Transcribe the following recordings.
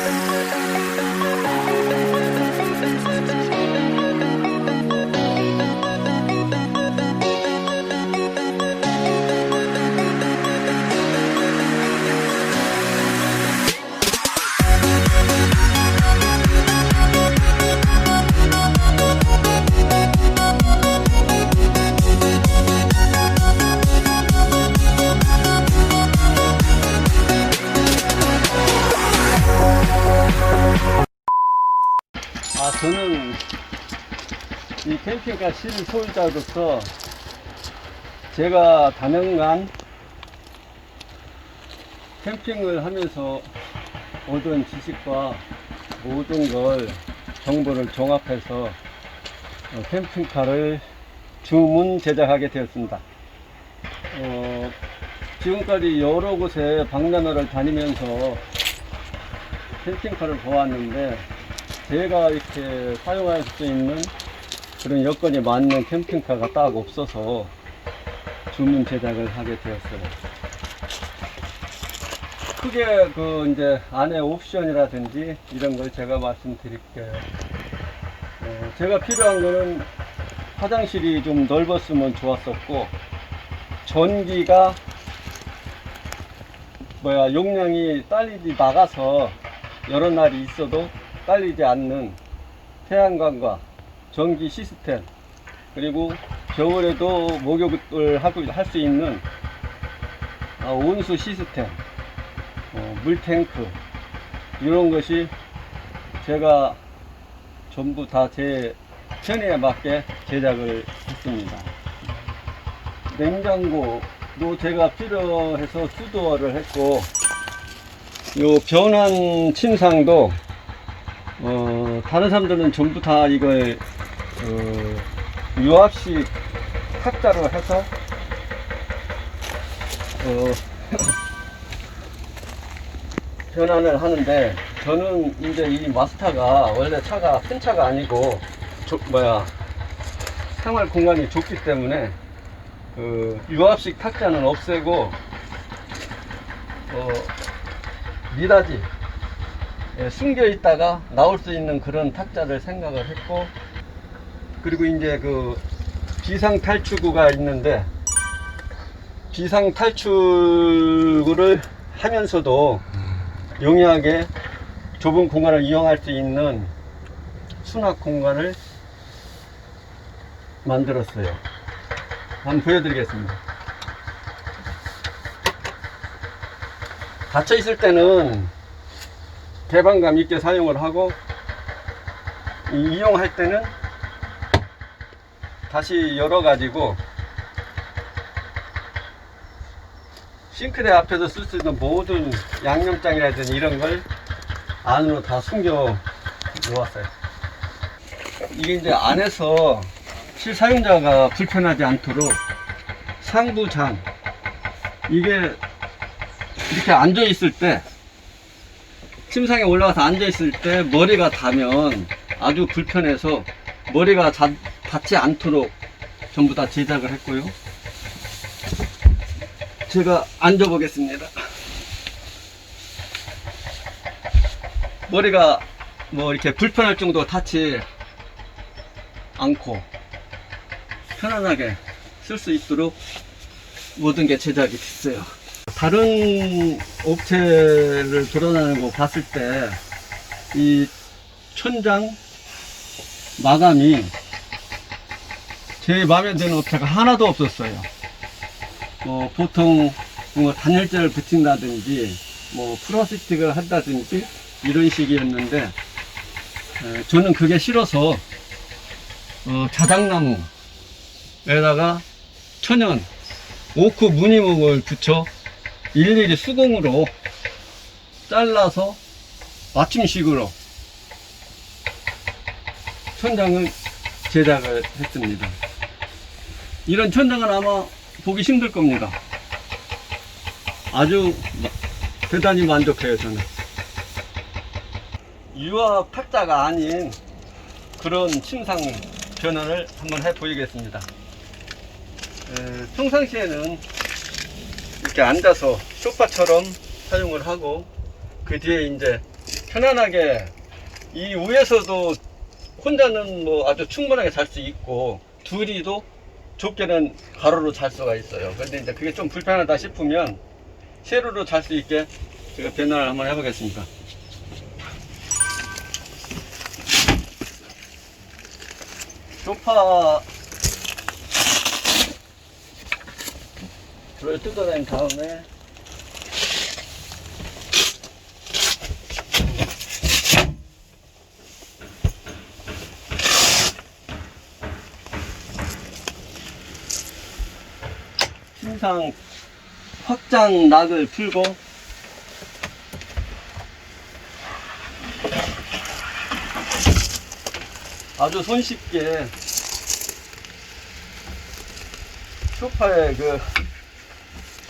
아, 캠핑카 실 소유자로서 제가 다년간 캠핑을 하면서 얻은 지식과 모든 걸 정보를 종합해서 어, 캠핑카를 주문 제작하게 되었습니다. 어, 지금까지 여러 곳에 박람회를 다니면서 캠핑카를 보았는데 제가 이렇게 사용할 수 있는 그런 여건이 맞는 캠핑카가 딱 없어서 주문 제작을 하게 되었어요. 크게 그 이제 안에 옵션이라든지 이런 걸 제가 말씀드릴게요. 어, 제가 필요한 거는 화장실이 좀 넓었으면 좋았었고 전기가 뭐야 용량이 딸리지 나가서 여러 날이 있어도 딸리지 않는 태양광과 전기 시스템 그리고 겨울에도 목욕을 할 수 있는 아, 온수 시스템 어, 물탱크 이런 것이 제가 전부 다 제 편의에 맞게 제작을 했습니다. 냉장고도 제가 필요해서 수도어를 했고 요 변환 침상도 어, 다른 사람들은 전부 다 이걸 어, 유압식 탁자로 해서 어, 변환을 하는데 저는 이제 이 마스터가 원래 차가 큰 차가 아니고 조- 뭐야 생활 공간이 좁기 때문에 그 유압식 탁자는 없애고 어, 미닫이 예, 숨겨 있다가 나올 수 있는 그런 탁자를 생각을 했고 그리고 이제 그 비상 탈출구가 있는데 비상 탈출구를 하면서도 용이하게 좁은 공간을 이용할 수 있는 수납 공간을 만들었어요. 한번 보여드리겠습니다. 닫혀 있을 때는 개방감 있게 사용을 하고 이- 이용할 때는 다시 열어 가지고 싱크대 앞에서 쓸 수 있는 모든 양념장이라든지 이런 걸 안으로 다 숨겨 놓았어요. 이게 이제 안에서 실사용자가 불편하지 않도록 상부장 이게 이렇게 앉아 있을 때 침상에 올라가서 앉아 있을 때 머리가 닿으면 아주 불편해서 머리가 자- 닿지 않도록 전부 다 제작을 했고요. 제가 앉아 보겠습니다. 머리가 뭐 이렇게 불편할 정도로 닿지 않고 편안하게 쓸 수 있도록 모든 게 제작이 됐어요. 다른 업체를 돌아다니고 봤을 때 이 천장 마감이 제 마음에 드는 업체가 하나도 없었어요. 뭐 보통 뭐 단열재를 붙인다든지 뭐 플라스틱을 한다든지 이런 식이었는데 에, 저는 그게 싫어서 어, 자작나무에다가 천연 오크 무늬목을 붙여 일일이 수공으로 잘라서 맞춤식으로 천장을 제작을 했습니다. 이런 천장은 아마 보기 힘들 겁니다. 아주 마- 대단히 만족해요, 저는. 유압 탁자가 아닌 그런 침상 변환을 한번 해 보이겠습니다. 에, 평상시에는 이렇게 앉아서 소파처럼 사용을 하고 그 뒤에 이제 편안하게 이 위에서도 혼자는 뭐 아주 충분하게 잘 수 있고 둘이도 좁게는 가로로 잘 수가 있어요. 근데 이제 그게 좀 불편하다 싶으면 세로로 잘 수 있게 제가 변화를 한번 해보겠습니다. 소파 를 뜯어낸 다음에 신상 확장 락을 풀고 아주 손쉽게 소파에 그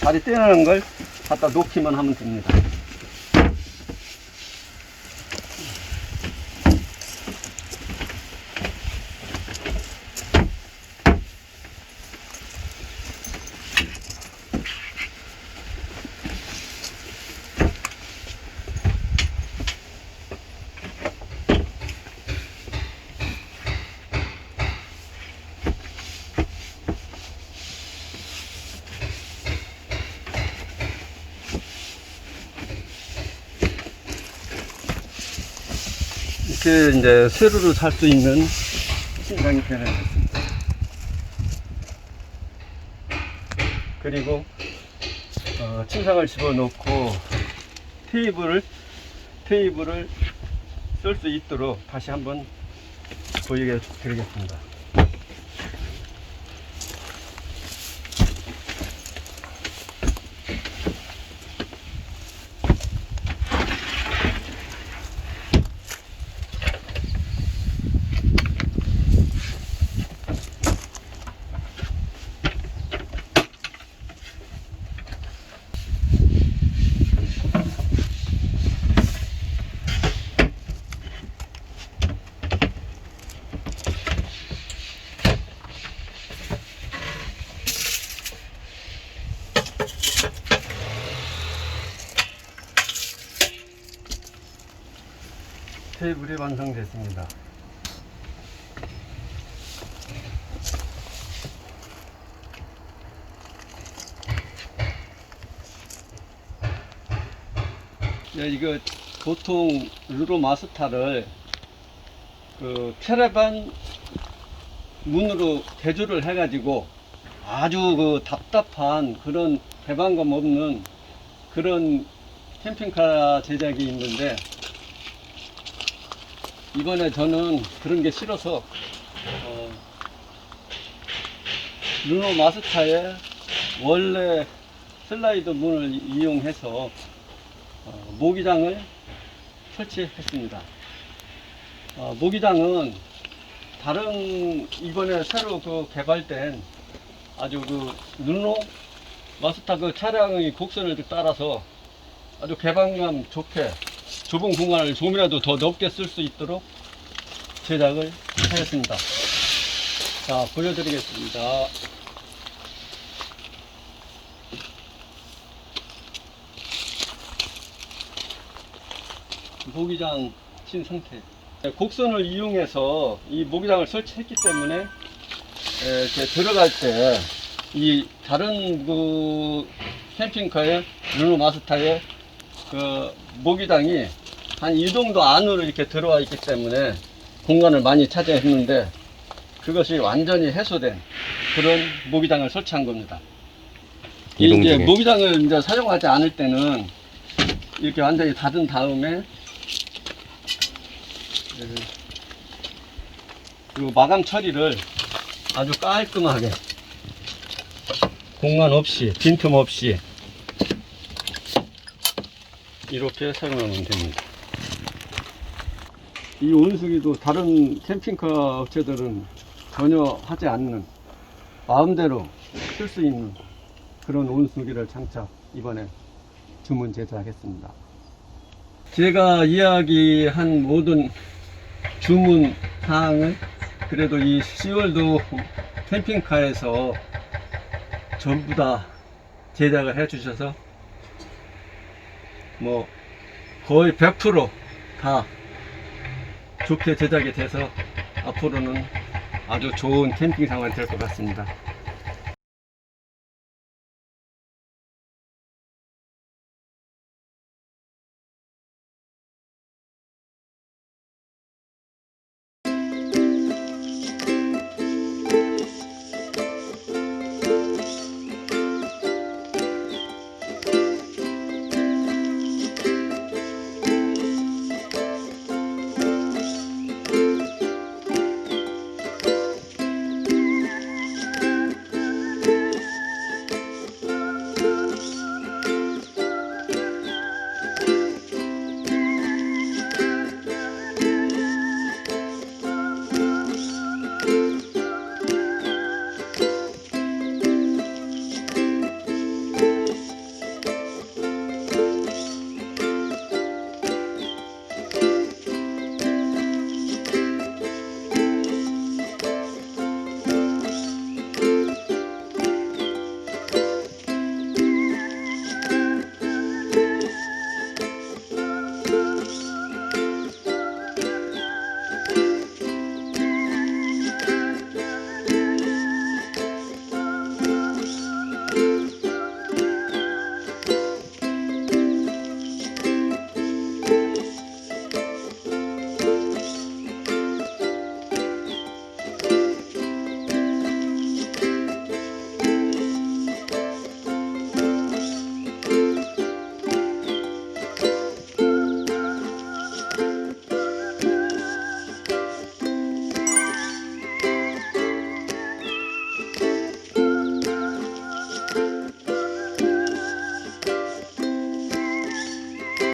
다리 떼는 걸 갖다 놓기만 하면 됩니다. 이렇게 이제 세로로 살 수 있는 신상이 변해졌습니다. 그리고 어, 침상을 집어넣고 테이블을 테이블을 쓸 수 있도록 다시 한번 보여 드리겠습니다. 테이블이 완성됐습니다. 네, 이거 보통 루로 마스타를 그 캐러반 문으로 개조를 해가지고 아주 그 답답한 그런 개방감 없는 그런 캠핑카 제작이 있는데 이번에 저는 그런 게 싫어서 어, 르노 마스타의 원래 슬라이드 문을 이용해서 어, 모기장을 설치했습니다. 어, 모기장은 다른 이번에 새로 그 개발된 아주 그 르노 마스타 그 차량의 곡선을 따라서 아주 개방감 좋게 좁은 공간을 좀이라도 더 넓게 쓸 수 있도록 제작을 하였습니다. 자, 보여드리겠습니다. 모기장 친 상태. 네, 곡선을 이용해서 이 모기장을 설치했기 때문에 에, 이렇게 들어갈 때 이 다른 그 캠핑카의 르노 마스타의 그 모기장이 한 이 정도 안으로 이렇게 들어와 있기 때문에 공간을 많이 차지했는데 그것이 완전히 해소된 그런 모기장을 설치한 겁니다. 이 이제 중에. 모기장을 이제 사용하지 않을 때는 이렇게 완전히 닫은 다음에 그 마감 처리를 아주 깔끔하게 공간 없이 빈틈 없이 이렇게 사용하면 됩니다. 이 온수기도 다른 캠핑카 업체들은 전혀 하지 않는 마음대로 쓸 수 있는 그런 온수기를 장착 이번에 주문 제작했습니다. 제가 이야기한 모든 주문 사항은 그래도 이 10월도 캠핑카에서 전부 다 제작을 해 주셔서 뭐 거의 100%다 좋게 제작이 돼서 앞으로는 아주 좋은 캠핑 상황이 될 것 같습니다.